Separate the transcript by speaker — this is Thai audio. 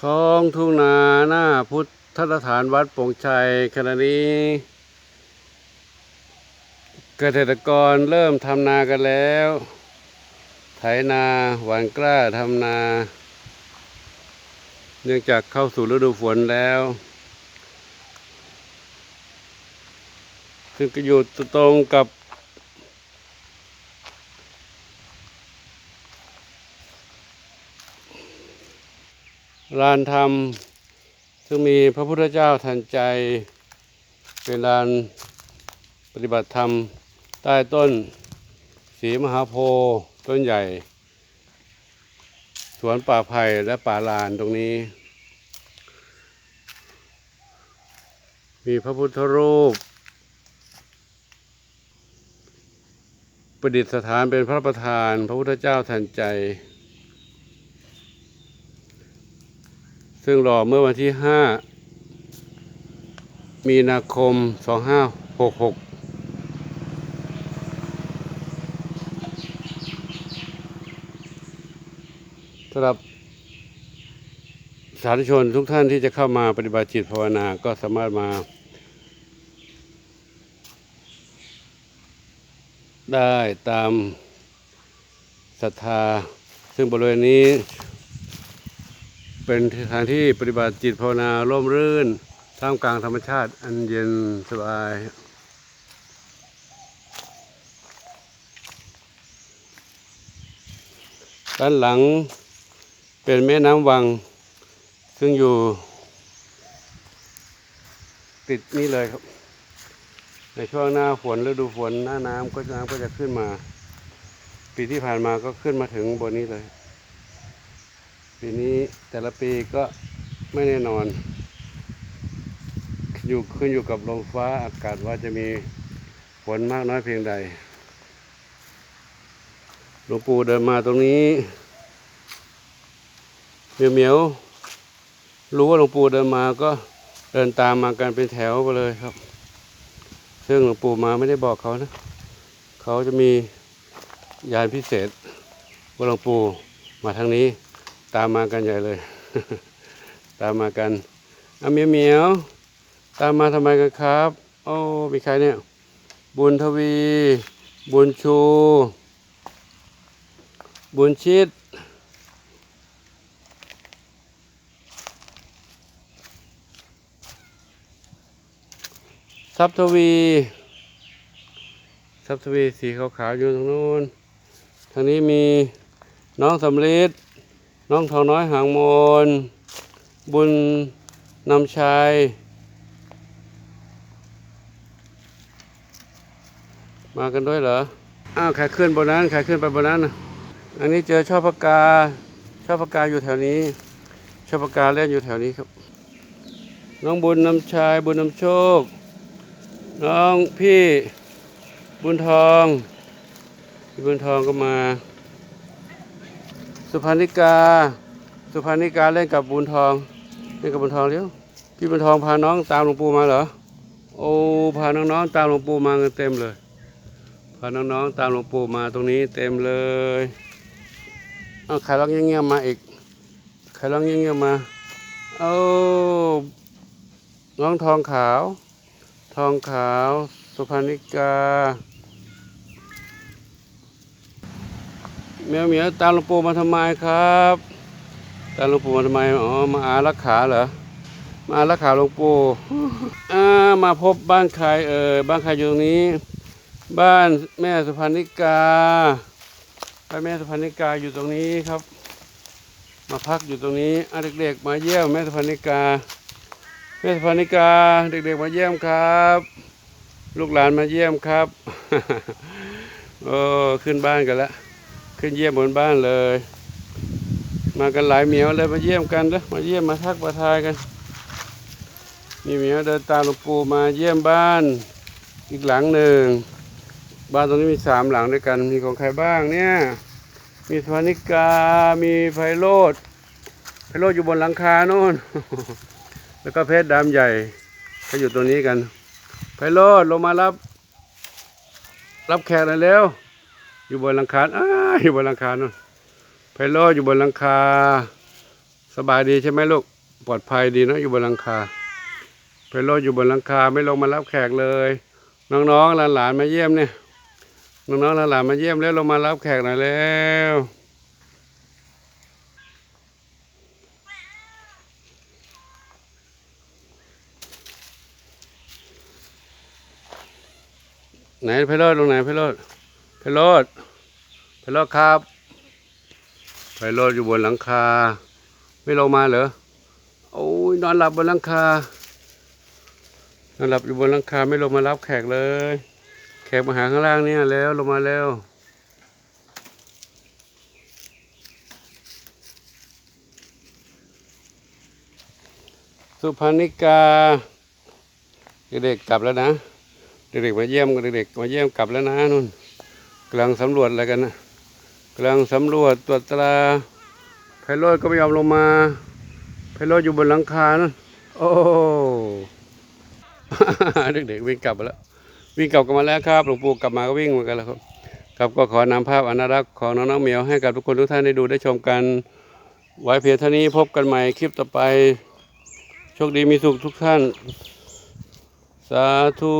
Speaker 1: ท้องทุ่งนาหน้าพุทธสถานวัดปงชัยขณะนี้ เกษตรกรเริ่มทำนากันแล้ว ไถนาหวานกล้าทำนา เนื่องจากเข้าสู่ฤดูฝนแล้ว ซึ่งก็อยู่ตรงกับ ลานธรรม ซึ่งมีพระพุทธเจ้าทันใจเป็นลานปฏิบัติธรรมใต้ต้นสีมหาโพธิ์ต้นใหญ่ สวนป่าไผ่และป่าลานตรงนี้ มีพระพุทธรูป ประดิษฐานเป็นพระประธาน พระพุทธเจ้าทันใจ ซึ่งหล่อเมื่อวันที่ 5 มีนาคม 2566สำหรับสาธุชนทุกท่านที่จะเข้ามาปฏิบัติจิตภาวนาก็สามารถมา ได้ตามศรัทธา ซึ่งบริเวณนี้ เป็นสถานที่ปฏิบัติจิตภาวนาร่มรื่น ท่ามกลางธรรมชาติอันเย็นสบาย ด้านหลังเป็นแม่น้ำวัง ซึ่งอยู่ ติดนี่เลยครับ ในช่วงหน้าฝนฤดูฝนหน้าน้ำก็น้ำก็จะขึ้นมา ปีที่ผ่านมาก็ขึ้นมาถึงบนนี้เลย ปีนี้แต่ละปีก็ไม่แน่นอน อยู่ขึ้นอยู่กับลมฟ้าอากาศว่าจะมีฝนมากน้อยเพียงใดหลวงปู่เดินมาตรงนี้เมียวเหมียวรู้ว่าหลวงปู่เดินมาก็เดินตามมากันเป็นแถวไปเลยครับ ซึ่งหลวงปู่มาไม่ได้บอกเขานะ เขาจะมียานพิเศษว่าหลวงปู่มาทางนี้ ตามมากันใหญ่เลย ตามมากันเอาเมียวเหมียวตามมาทำไมกันครับ โอ้มีใครเนี่ย บุญทวี บุญชู บุญชิด ทรัพย์ทวี ทรัพย์ทวีสีขาวๆอยู่ตรงนู้น ทางนี้มีน้องสำลิด น้องทองน้อยหางมนบุญนำชัย มากันด้วยเหรอ อ้าวใครขึ้นบนนั้นใครขึ้นไปบนนั้นอันนี้เจอช่อพกาช่อพกาอยู่แถวนี้ช่อพกาเล่นอยู่แถวนี้ครับ น้องบุญนำชัยบุญนำโชค น้องพี่บุญทองพี่บุญทองก็มา สุพรรณิกา สุพรรณิกาเล่นกับบุญทองเล่นกับบุญทองเร็วพี่บุญทองพาน้องตามหลวงปู่มาเหรอโอ้พาน้องๆตามหลวงปู่มากันเต็มเลยพาน้องๆตามหลวงปู่มาตรงนี้เต็มเลยเอาใครร้องเงี้ยบๆมาอีกใครร้องเงี้ยบๆมาเอาน้องทองขาว ทองขาว สุพรรณิกา เมียวเมียวตามหลวงปู่มาทำไมครับ ตามหลวงปู่มาทำไมอ๋อมาอารักขาเหรอมาอารักขาหลวงปู่อ่ามาพบบ้านใครเอ่ยบ้านใครอยู่ตรงนี้ บ้านแม่สุพรรณิกาบ้านแม่สุพรรณิกาอยู่ตรงนี้ครับ มาพักอยู่ตรงนี้อะเด็กๆ มาเยี่ยมแม่สุพรรณิกาแม่สุพรรณิกาเด็กๆมาเยี่ยมครับ ลูกหลานมาเยี่ยมครับโอ้ขึ้นบ้านกันแล้ว ขึ้นเยี่ยมบนบ้านเลย มากันหลายเหมียวเลยมาเยี่ยมกันนะมาเยี่ยมมาทักมาทายกันมีเหมียวเดินตามหลวงปู่มาเยี่ยมบ้านอีกหลังหนึ่ง บ้านตรงนี้มีสามหลังด้วยกัน มีของใครบ้างเนี่ย มีสวานิกา มีไพโรดไพโรดอยู่บนหลังคาโน่น แล้วก็เพชรดำใหญ่เขาอยู่ตรงนี้กัน ไพโรดลงมารับ รับแขกหน่อยเร็วอยู่บนหลังคาอ้า อยู่บนหลังคาโน่นไพโรดอยู่บนหลังคา สบายดีใช่ไหมลูกปลอดภัยดีเนอะอยู่บนหลังคาเพโลอยู่บนหลังคาไม่ลงมารับแขกเลย น้องๆหลานๆมาเยี่ยมเนี่ยน้องๆหลานๆมาเยี่ยมแล้วลงมารับแขกหน่อยแล้วไหนเพโลตรงไหนเพโลเพโลเพโลครับเพโลอยู่บนหลังคา ไม่ลงมาเหรอโอ้ยนอนหลับบนหลังคานอนหลับอยู่บนหลังคาไม่ลงมารับแขกเลย แขกมาหาข้างล่างเนี่ยแล้วลงมาแล้วสุพรรณิกา เด็กๆกลับแล้วนะ เด็กๆมาเยี่ยมกันเด็กๆมาเยี่ยมกลับแล้วนะนุ่นกำลังสำรวจอะไรกันนะ กำลังสำรวจตรวจตราไพโรดก็ไม่ยอมลงมาไพโรดอยู่บนหลังคานะโอ้เด็กๆวิ่งกลับมาแล้ว วิ่งกลับกันมาแล้วครับหลวงปู่กลับมาก็วิ่งเหมือนกันแล้วครับครับก็ขอนำภาพอนารักษ์ของน้องๆเหมียวให้กับทุกคนทุกท่านได้ดูได้ชมกัน ไว้เพียงเท่านี้พบกันใหม่คลิปต่อไป โชคดีมีสุขทุกท่าน สาธุ